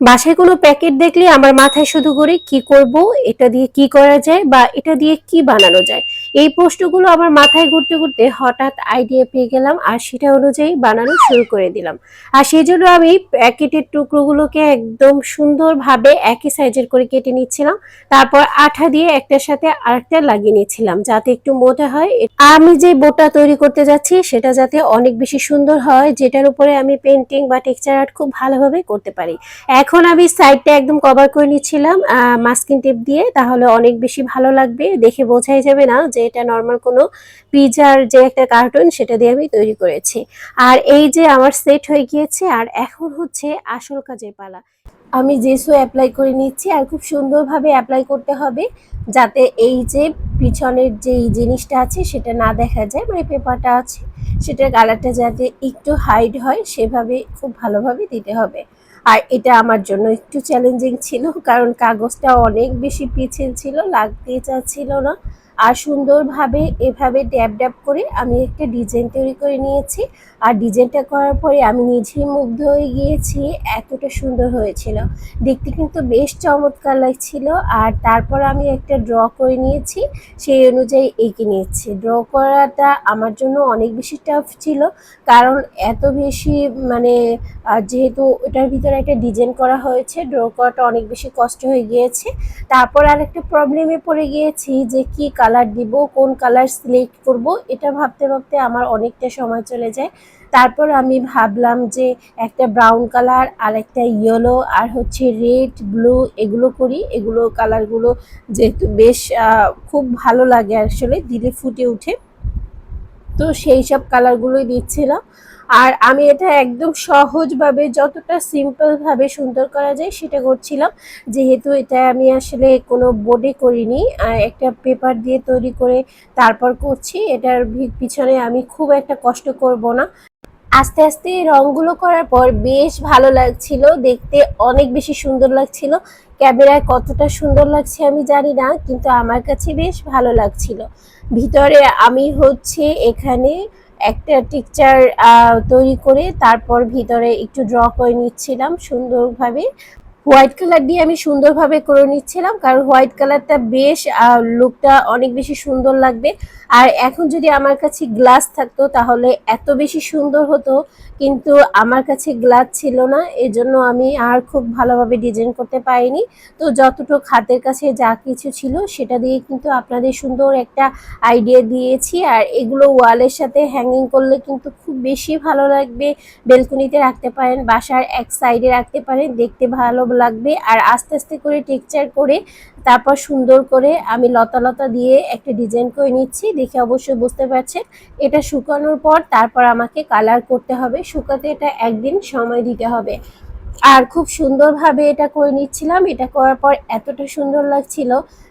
বাসায় কোনো প্যাকেট দেখলে আমার মাথায় শুধু করে কি করব, এটা দিয়ে কি করা যায় বা এটা দিয়ে কি বানানো যায়, এই প্রশ্নগুলো আমার মাথায় ঘুরতে ঘুরতে হঠাৎ আইডিয়া পেয়ে গেলাম আর সেটা অনুযায়ী বানানো শুরু করে দিলাম। আর সেই জন্য আমি প্যাকেটের টুকরোগুলোকে একদম সুন্দরভাবে একই সাইজের করে কেটে নিচ্ছিলাম, তারপর আঠা দিয়ে একটার সাথে আরেকটা লাগিয়ে নিচ্ছিলাম যাতে একটু মোটা হয়। আমি যে বোটা তৈরি করতে যাচ্ছি সেটা যাতে অনেক বেশি সুন্দর হয়, যেটার উপরে আমি পেন্টিং বা টেক্সচার আর্ট খুব ভালোভাবে করতে পারি। এখন আমি সাইডটা একদম কভার করে নিচ্ছিলাম মাস্কিং টেপ দিয়ে, তাহলে অনেক বেশি ভালো লাগবে। দেখে বোঝাই যাবে না যে এটা নর্মাল কোনো পিজার যে একটা কার্টুন সেটা দিয়ে আমি তৈরি করেছি। আর এই যে আমার সেট হয়ে গিয়েছে, আর এখন হচ্ছে আসল কাজের পালা। আমি জেসু অ্যাপ্লাই করে নিচ্ছি, আর খুব সুন্দরভাবে অ্যাপ্লাই করতে হবে, যাতে এই যে পিছনের যে জিনিসটা আছে, সেটা না দেখা যায় মানে পেপারটা আছে, সেটার কালারটা যাতে একটু হাইড হয়, সেভাবে খুব ভালোভাবে দিতে হবে। আর এটা আমার জন্য একটু চ্যালেঞ্জিং ছিল, কারণ কাগজটা অনেক বেশি পিছিয়ে ছিল, লাগতে চাচ্ছিল না। আর সুন্দরভাবে এভাবে ড্যাব ড্যাব করে আমি একটা ডিজাইন তৈরি করে নিয়েছি। আর ডিজাইনটা করার পরে আমি নিজেই মুগ্ধ হয়ে গিয়েছি, এতটা সুন্দর হয়েছিল। দেখতে কিন্তু বেশ চমৎকার লাগছিল। আর তারপর আমি একটা ড্র করে নিয়েছি, সেই অনুযায়ী এঁকে নিয়েছি। ড্র করাটা আমার জন্য অনেক বেশি টাফ ছিল, কারণ এত বেশি মানে যেহেতু ওটার ভিতরে একটা ডিজাইন করা হয়েছে, ড্র করাটা অনেক বেশি কষ্ট হয়ে গিয়েছে। তারপর আরেকটা প্রবলেমে পড়ে গিয়েছি যে কি কালার দিব, কোন কালার সিলেক্ট করব, এটা ভাবতে ভাবতে আমার অনেকটা সময় চলে যায়। তারপর আমি ভাবলাম যে একটা ব্রাউন কালার আর একটা ইয়েলো আর হচ্ছে রেড ব্লু এগুলো করি। এগুলো কালারগুলো যেহেতু বেশ খুব ভালো লাগে আসলে, দিলে ফুটে উঠে তো সেই সব কালারগুলোই দিচ্ছিলাম। আর আমি এটা একদম সহজভাবে, যতটা সিম্পলভাবে সুন্দর করা যায় সেটা করছিলাম। যেহেতু এটা আমি আসলে কোনো বোর্ডে করিনি একটা পেপার দিয়ে তৈরি করে তারপর করছি, এটার পিছনে আমি খুব একটা কষ্ট করব না। আস্তে আস্তে রঙগুলো করার পর বেশ ভালো লাগছিল, দেখতে অনেক বেশি সুন্দর লাগছিল। ক্যামেরায় কতটা সুন্দর লাগছে আমি জানি না, কিন্তু আমার কাছে বেশ ভালো লাগছিল। ভিতরে আমি হচ্ছে এখানে একটা টিকচার তৈরি করে তারপর ভিতরে একটু ড্র করে নিচ্ছিলাম সুন্দরভাবে। হোয়াইট কালার দিয়ে আমি সুন্দরভাবে করে নিচ্ছিলাম, কারণ হোয়াইট কালারটা বেশ লুকটা অনেক বেশি সুন্দর লাগবে। আর এখন যদি আমার কাছে গ্লাস থাকতো, তাহলে এত বেশি সুন্দর হতো, কিন্তু আমার কাছে গ্লাস ছিল না, এজন্য আমি আর খুব ভালোভাবে ডিজাইন করতে পারিনি। তো যতটুকু হাতের কাছে যা কিছু ছিল, সেটা দিয়ে কিন্তু আপনাদের সুন্দর একটা আইডিয়া দিয়েছি। আর এগুলো ওয়ালের সাথে হ্যাঙ্গিং করলে কিন্তু খুব বেশি ভালো লাগবে। বেলকনিতে রাখতে পারেন, বাসার এক সাইডে রাখতে পারেন, দেখতে ভালো লাগবে। আর আস্তে আস্তে করে টেক্সচার করে তারপর সুন্দর করে আমি লতা লতা দিয়ে একটা ডিজাইন করে নিচ্ছি। দেখে অবশ্যই বুঝতে পারছেন। এটা শুকানোর পর তারপর আমাকে কালার করতে হবে। শুকাতে এটা একদিন সময় দিতে হবে। আর খুব সুন্দরভাবে এটা করে নিচ্ছিলাম। এটা করার পর এতটা সুন্দর লাগছিল।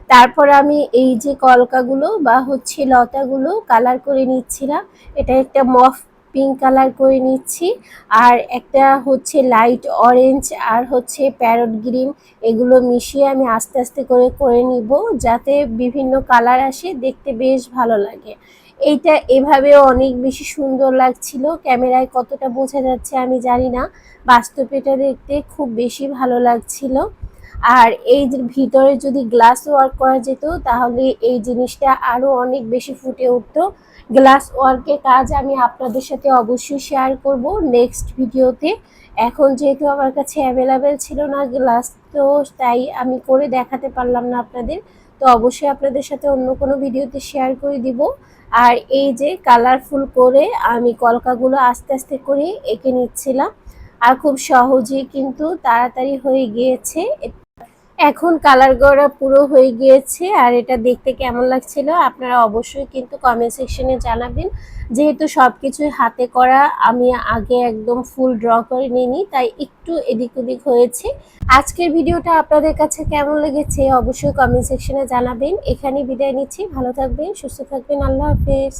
তারপর আমি এই যে কলকাগুলো বা হচ্ছে লতাগুলো কালার করে নিচ্ছিলাম। এটা একটা মফ পিঙ্ক কালার করে নিচ্ছি। আর একটা হচ্ছে লাইট অরেঞ্জ আর হচ্ছে প্যারট গ্রিন এগুলো মিশিয়ে আমি আস্তে আস্তে করে করে নিব যাতে বিভিন্ন কালার আসে, দেখতে বেশ ভালো লাগে। এইটা এভাবেও অনেক বেশি সুন্দর লাগছিল, ক্যামেরায় কতটা বোঝা যাচ্ছে আমি জানি না। বাস্তব এটা দেখতে খুব বেশি ভালো লাগছিল। আর এই যে ভিতরে যদি গ্লাস ওয়ার্ক করা যেত, তাহলে এই জিনিসটা আরও অনেক বেশি ফুটে উঠতো। গ্লাস ওয়ার্কের কাজ আমি আপনাদের সাথে অবশ্যই শেয়ার করব নেক্সট ভিডিওতে এখন যেহেতু আমার কাছে অ্যাভেলেবেল ছিল না গ্লাস তো তাই আমি করে দেখাতে পারলাম না আপনাদের। তো অবশ্যই আপনাদের সাথে অন্য কোনো ভিডিওতে শেয়ার করে দিব। আর এই যে কালারফুল করে আমি কলকাগুলো আস্তে আস্তে করে এঁকে নিচ্ছিলাম। আর খুব সহজেই কিন্তু তাড়াতাড়ি হয়ে গিয়েছে। এখন কালার করা পুরো হয়ে গিয়েছে আর এটা দেখতে কেমন লাগছিল আপনারা অবশ্যই কিন্তু কমেন্ট সেকশনে জানাবেন। যেহেতু সব কিছুই হাতে করা, আমি আগে একদম ফুল ড্র করে নিইনি, তাই একটু এদিক ওদিক হয়েছে। আজকের ভিডিওটা আপনাদের কাছে কেমন লেগেছে অবশ্যই কমেন্ট সেকশনে জানাবেন। এখানে বিদায় নিচ্ছি, ভালো থাকবেন, সুস্থ থাকবেন, আল্লাহ হাফেজ।